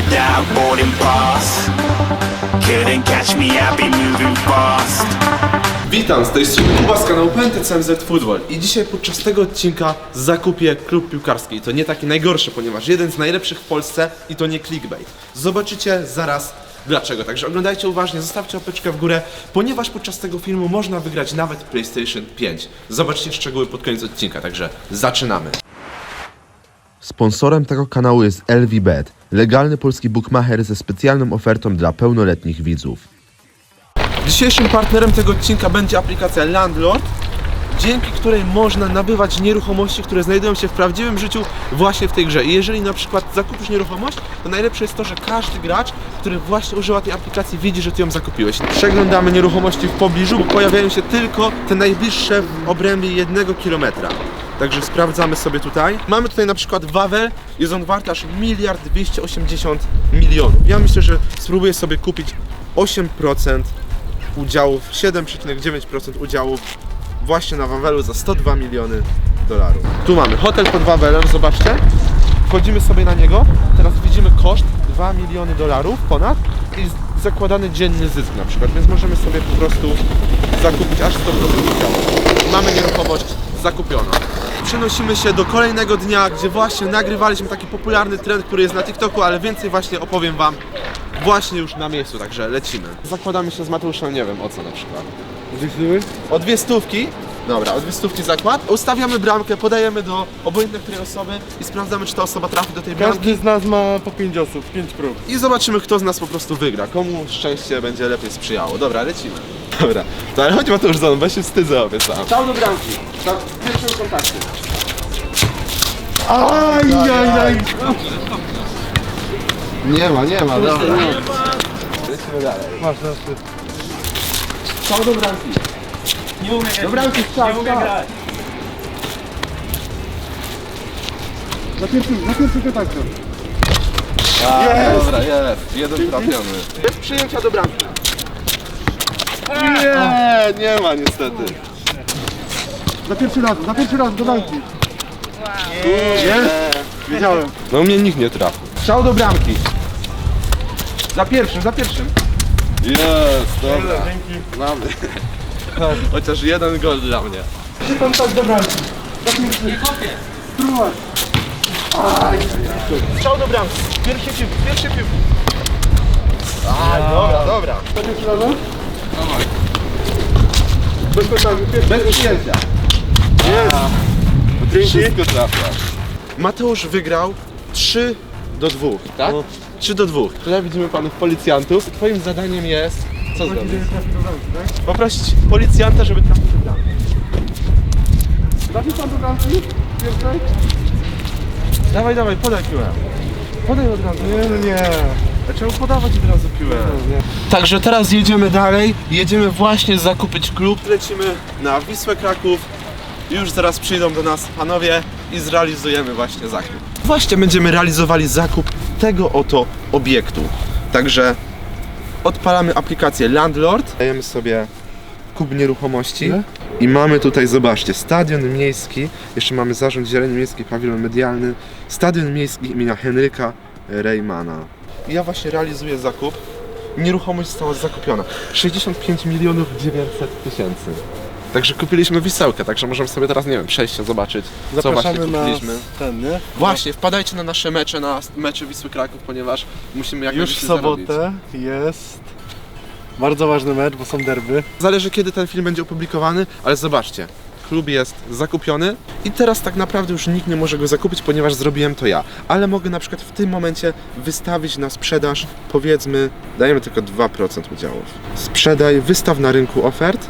without boarding pass. Couldn't catch me, I'll be moving fast. Witam, z tej strony Kuba z kanału PNTCMZ Football i dzisiaj podczas tego odcinka zakupię klub piłkarski to nie taki najgorszy, ponieważ jeden z najlepszych w Polsce i to nie clickbait. Zobaczycie zaraz dlaczego, także oglądajcie uważnie, zostawcie łapeczkę w górę, ponieważ podczas tego filmu można wygrać nawet PlayStation 5. Zobaczcie szczegóły pod koniec odcinka, także zaczynamy. Sponsorem tego kanału jest LVBet, legalny polski bookmacher ze specjalną ofertą dla pełnoletnich widzów. Dzisiejszym partnerem tego odcinka będzie aplikacja Landlord, dzięki której można nabywać nieruchomości, które znajdują się w prawdziwym życiu właśnie w tej grze. I jeżeli na przykład zakupisz nieruchomość, to najlepsze jest to, że każdy gracz, który właśnie używa tej aplikacji, widzi, że ty ją zakupiłeś. Przeglądamy nieruchomości w pobliżu, bo pojawiają się tylko te najbliższe w obrębie jednego kilometra. Także sprawdzamy sobie tutaj. Mamy tutaj na przykład Wawel, jest on wart aż miliard 280 milionów. Ja myślę, że spróbuję sobie kupić 8% udziałów, 7,9% udziałów właśnie na Wawelu za 102 miliony dolarów. Tu mamy hotel pod Wawelem, zobaczcie. Wchodzimy sobie na niego, teraz widzimy koszt 2 miliony dolarów ponad i zakładany dzienny zysk na przykład, więc możemy sobie po prostu zakupić aż 100% udziału. Mamy nieruchomość zakupioną. Przenosimy się do kolejnego dnia, gdzie właśnie nagrywaliśmy taki popularny trend, który jest na TikToku, ale więcej właśnie opowiem Wam właśnie już na miejscu, także lecimy. Zakładamy się z Mateuszem, nie wiem o co na przykład. O dwie stówki. Dobra, o dwie stówki zakład. Ustawiamy bramkę, podajemy do obojętnej której osoby i sprawdzamy, czy ta osoba trafi do tej bramki. Każdy z nas ma po 5 osób, 5 prób. I zobaczymy, kto z nas po prostu wygra. Komu szczęście będzie lepiej sprzyjało. Dobra, lecimy. Dobra, to ale chodź Mateusz za mną, weź się wstydzę obie sam. Stał do bramki. Stał w pierwszym kontakcie. Aj, aj, aj. Nie ma, nie ma, dobra. Lecimy dalej. Masz naszy. Stał do bramki. Nie umiem grać. Do bramki strzał, Nie umiem strzał. grać. Na pierwszym, na pierwszym kontakcie. Dobra, jest. Jeden trafiony. Bez przyjęcia do bramki. Nie, nie ma niestety. Na pierwszy raz, na pierwszy raz do bramki. Jest? Wiedziałem. No mnie nikt nie trafił. Strzał do bramki. Za pierwszym, za pierwszym. Jest, dobra. Dzięki. Mamy. Chociaż jeden gol dla mnie. Kontakt do bramki. Na pierwszy. Spróbować. Strzał do bramki. Pierwszy pił, pierwszy pił. A, dobra, dobra. Na pierwszy raz? Bez kontaktu. Bez. Dzięki. Wszystko trafia. Mateusz wygrał 3 do 2, tak? 3 do 2. Tutaj widzimy panów policjantów. Twoim zadaniem jest... Co zrobić? Tak? Poprosić policjanta, żeby trafił do bramki. Trafi pan do bramki? Pierwszej? Dawaj, dawaj, podaj piłę. Podaj od razu. Nie, no nie. A Trzeba podawać od razu piłę. Także teraz jedziemy dalej. Jedziemy właśnie zakupić klub. Lecimy na Wisłę Kraków. Już zaraz przyjdą do nas panowie i zrealizujemy właśnie zakup. Właśnie będziemy realizowali zakup tego oto obiektu. Także odpalamy aplikację Landlord. Dajemy sobie kup nieruchomości. I mamy tutaj, zobaczcie, stadion miejski, jeszcze mamy zarząd zieleni miejskiej, pawilon medialny, stadion miejski imienia Henryka Reymana. Ja właśnie realizuję zakup. Nieruchomość została zakupiona. 65 milionów 900 tysięcy. Także kupiliśmy wisełkę, także możemy sobie teraz, nie wiem, przejść się zobaczyć, co właśnie Zapraszamy na kupiliśmy. ten, nie? Właśnie, wpadajcie na nasze mecze, na mecze Wisły Kraków, ponieważ musimy jak Już w najwięcej zarobić. sobotę jest bardzo ważny mecz, bo są derby. Zależy kiedy ten film będzie opublikowany, ale zobaczcie. Klub jest zakupiony i teraz tak naprawdę już nikt nie może go zakupić, ponieważ zrobiłem to ja. Ale mogę na przykład w tym momencie wystawić na sprzedaż, powiedzmy, dajemy tylko 2% udziałów. Sprzedaj, wystaw na rynku ofert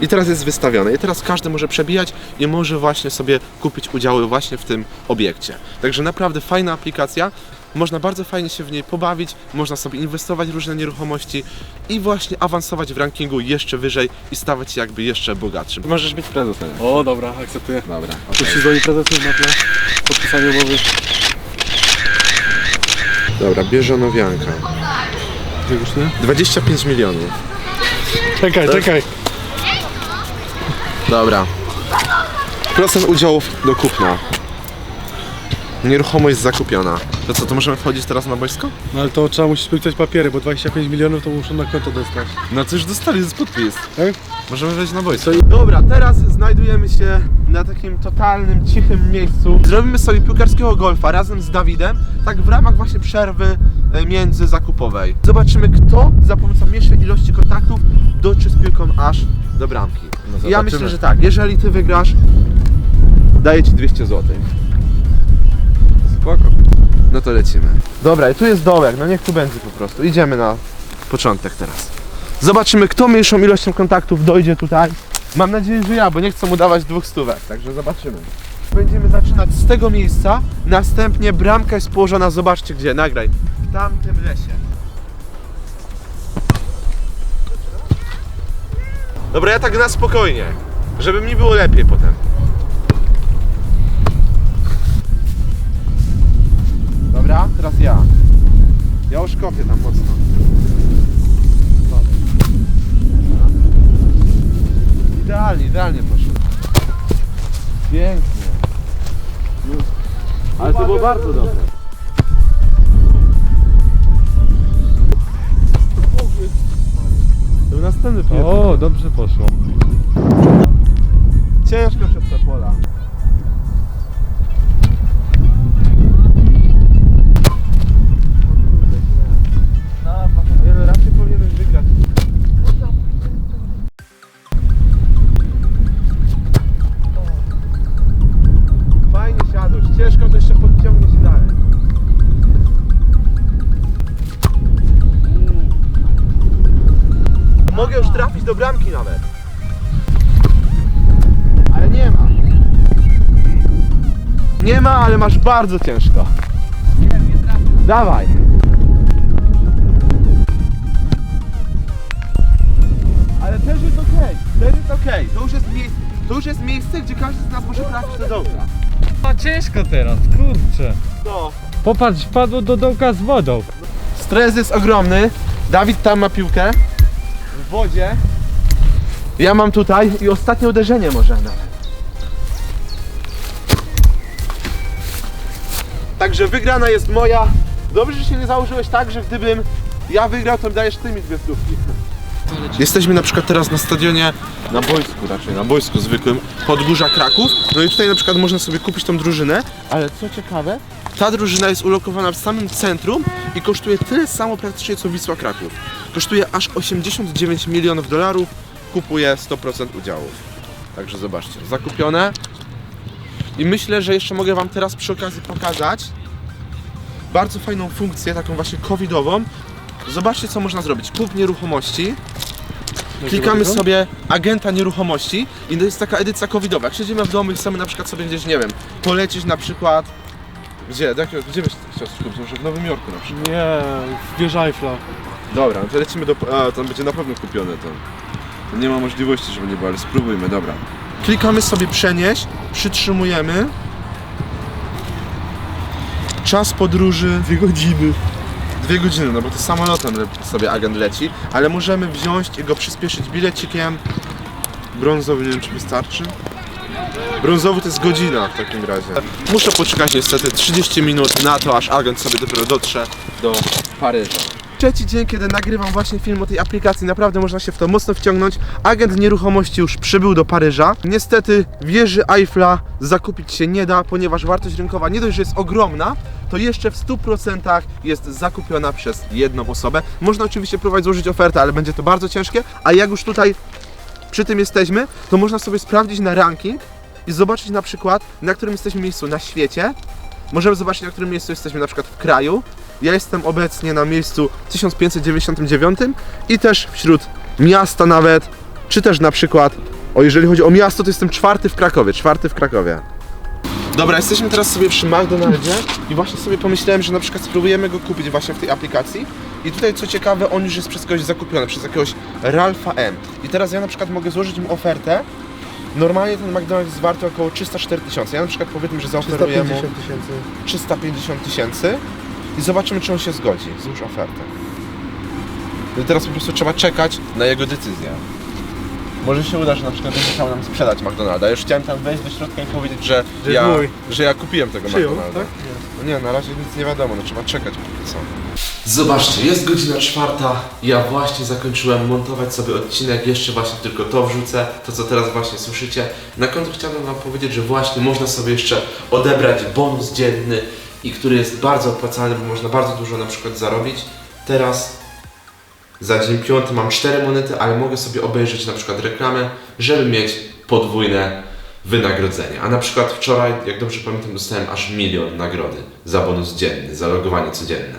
i teraz jest wystawione. I teraz każdy może przebijać i może właśnie sobie kupić udziały właśnie w tym obiekcie. Także naprawdę fajna aplikacja. Można bardzo fajnie się w niej pobawić, można sobie inwestować w różne nieruchomości i właśnie awansować w rankingu jeszcze wyżej i stawać się jakby jeszcze bogatszym. Możesz być prezesem. O, dobra, akceptuję. Dobra. Tu się dzwoni prezes na tle. Podpisanie umowy. Dobra, bieżonowianka. Już nie? 25 milionów. Czekaj, czekaj. Dobra. Procent udziałów do kupna. Nieruchomość zakupiona. To co, to możemy wchodzić teraz na boisko? No ale to trzeba musisz podpisać papiery, bo 25 milionów to muszą na konto dostać. No to już dostali, jest podpis. Tak? Możemy wejść na boisko. Dobra, teraz znajdujemy się na takim totalnym, cichym miejscu. Zrobimy sobie piłkarskiego golfa razem z Dawidem, tak w ramach właśnie przerwy e, międzyzakupowej. Zobaczymy, kto za pomocą mniejszej ilości kontaktów dotrze z piłką aż do bramki. No ja myślę, że tak, jeżeli ty wygrasz, daję ci 200 zł. Spoko. No to lecimy. Dobra, i tu jest dołek, no niech tu będzie po prostu. Idziemy na początek teraz. Zobaczymy, kto mniejszą ilością kontaktów dojdzie tutaj. Mam nadzieję, że ja, bo nie chcę mu dawać dwóch stówek, także zobaczymy. Będziemy zaczynać z tego miejsca, następnie bramka jest położona, zobaczcie gdzie, nagraj, w tamtym lesie. Dobra, ja tak na spokojnie, żeby mi było lepiej potem. Dobra, teraz ja. Ja już kopię tam mocno. Idealnie, idealnie poszło. Pięknie. Ale to było bardzo dobre. To następny. O, dobrze poszło. Ciężko przez te pola. Trafić do bramki nawet. Ale nie ma. Nie ma, ale masz bardzo ciężko. Dawaj. Ale też jest okej, też jest okej. To już jest miejsce, to już jest miejsce, gdzie każdy z nas może trafić do dobra. A ciężko teraz, kurczę. No. Popatrz, wpadło do dołka z wodą. Stres jest ogromny. Dawid tam ma piłkę. W wodzie. Ja mam tutaj i ostatnie uderzenie może nawet. Także wygrana jest moja. Dobrze, że się nie założyłeś tak, że gdybym ja wygrał, to dajesz ty mi dwie stówki. Jesteśmy na przykład teraz na stadionie, na boisku raczej, na boisku zwykłym, Podgórza Kraków. No i tutaj na przykład można sobie kupić tą drużynę, ale co ciekawe, ta drużyna jest ulokowana w samym centrum i kosztuje tyle samo praktycznie co Wisła Kraków. Kosztuje aż 89 milionów dolarów, kupuje 100% udziałów. Także zobaczcie, zakupione. I myślę, że jeszcze mogę Wam teraz przy okazji pokazać bardzo fajną funkcję, taką właśnie covidową. Zobaczcie co można zrobić. Kup nieruchomości. Klikamy sobie agenta nieruchomości i to jest taka edycja covidowa. Jak siedzimy w domu i chcemy na przykład sobie gdzieś, nie wiem, polecieć na przykład gdzie? Do jakiego, gdzie byś chciał coś kupić? Może w Nowym Jorku na przykład. Nie, wieża Eiffla. Dobra, no to lecimy do... A, tam będzie na pewno kupione to. Nie ma możliwości, żeby nie było, ale spróbujmy, dobra. Klikamy sobie przenieść, przytrzymujemy. Czas podróży... Dwie godziny. Dwie godziny, no bo to samolotem le- sobie agent leci, ale możemy wziąć i go przyspieszyć bilecikiem. Brązowy, nie wiem czy wystarczy. Brązowy to jest godzina w takim razie. Muszę poczekać niestety 30 minut na to, aż agent sobie dopiero dotrze do Paryża. Trzeci dzień, kiedy nagrywam właśnie film o tej aplikacji, naprawdę można się w to mocno wciągnąć. Agent nieruchomości już przybył do Paryża. Niestety wieży Eiffla zakupić się nie da, ponieważ wartość rynkowa nie dość, że jest ogromna, to jeszcze w 100% jest zakupiona przez jedną osobę. Można oczywiście próbować złożyć ofertę, ale będzie to bardzo ciężkie. A jak już tutaj przy tym jesteśmy, to można sobie sprawdzić na ranking i zobaczyć na przykład, na którym jesteśmy miejscu na świecie. Możemy zobaczyć, na którym miejscu jesteśmy na przykład w kraju. Ja jestem obecnie na miejscu 1599 i też wśród miasta nawet, czy też na przykład, o jeżeli chodzi o miasto, to jestem czwarty w Krakowie, czwarty w Krakowie. Dobra, jesteśmy teraz sobie przy McDonaldzie i właśnie sobie pomyślałem, że na przykład spróbujemy go kupić właśnie w tej aplikacji. I tutaj co ciekawe, on już jest przez kogoś zakupiony, przez jakiegoś Ralfa M. I teraz ja na przykład mogę złożyć mu ofertę. Normalnie ten McDonald's jest warty około 304 tysiące. Ja na przykład powiedzmy, że zaoferuję mu 350 tysięcy. 350 tysięcy i zobaczymy, czy on się zgodzi. Złóż ofertę. No i teraz po prostu trzeba czekać na jego decyzję. Może się uda, że na przykład będzie chciał nam sprzedać McDonalda. Już chciałem tam wejść do środka i powiedzieć, że, Że ja, mój. że ja kupiłem tego Przyjął, McDonalda. tak? No nie, na razie nic nie wiadomo, no trzeba czekać póki co. Zobaczcie, jest godzina czwarta, ja właśnie zakończyłem montować sobie odcinek, jeszcze właśnie tylko to wrzucę, to co teraz właśnie słyszycie. Na końcu chciałbym wam powiedzieć, że właśnie można sobie jeszcze odebrać bonus dzienny i który jest bardzo opłacalny, bo można bardzo dużo na przykład zarobić. Teraz za dzień piąty mam 4 monety, ale mogę sobie obejrzeć na przykład reklamę, żeby mieć podwójne wynagrodzenie. A na przykład wczoraj, jak dobrze pamiętam, dostałem aż milion nagrody za bonus dzienny, za logowanie codzienne.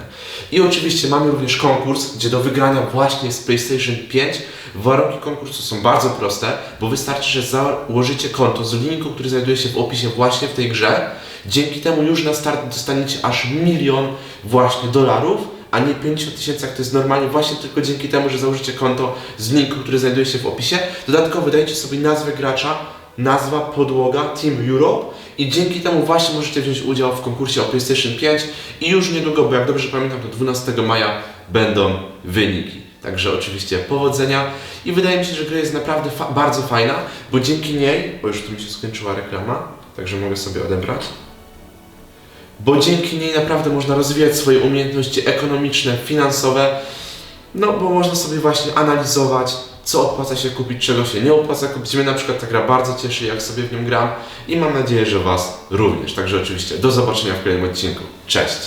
I oczywiście mamy również konkurs, gdzie do wygrania właśnie z PlayStation 5 warunki konkursu są bardzo proste, bo wystarczy, że założycie konto z linku, który znajduje się w opisie właśnie w tej grze. Dzięki temu już na start dostaniecie aż milion właśnie dolarów, a nie 50 tysięcy, jak to jest normalnie, właśnie tylko dzięki temu, że założycie konto z linku, który znajduje się w opisie. Dodatkowo dajcie sobie nazwę gracza, nazwa, podłoga, Team Europe i dzięki temu właśnie możecie wziąć udział w konkursie o PlayStation 5 i już niedługo, bo jak dobrze pamiętam, to 12 maja będą wyniki. Także oczywiście powodzenia i wydaje mi się, że gra jest naprawdę fa- bardzo fajna, bo dzięki niej, bo już tu mi się skończyła reklama, także mogę sobie odebrać bo dzięki niej naprawdę można rozwijać swoje umiejętności ekonomiczne, finansowe, no bo można sobie właśnie analizować, co opłaca się kupić, czego się nie opłaca kupić. Mnie na przykład ta gra bardzo cieszy, jak sobie w nią gram i mam nadzieję, że Was również. Także oczywiście do zobaczenia w kolejnym odcinku. Cześć!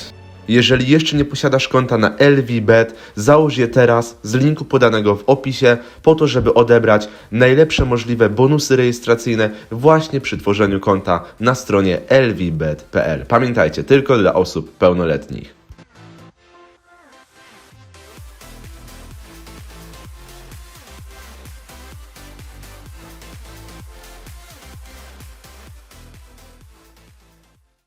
Jeżeli jeszcze nie posiadasz konta na LVBet, załóż je teraz z linku podanego w opisie, po to, żeby odebrać najlepsze możliwe bonusy rejestracyjne właśnie przy tworzeniu konta na stronie lvbet.pl. Pamiętajcie, tylko dla osób pełnoletnich.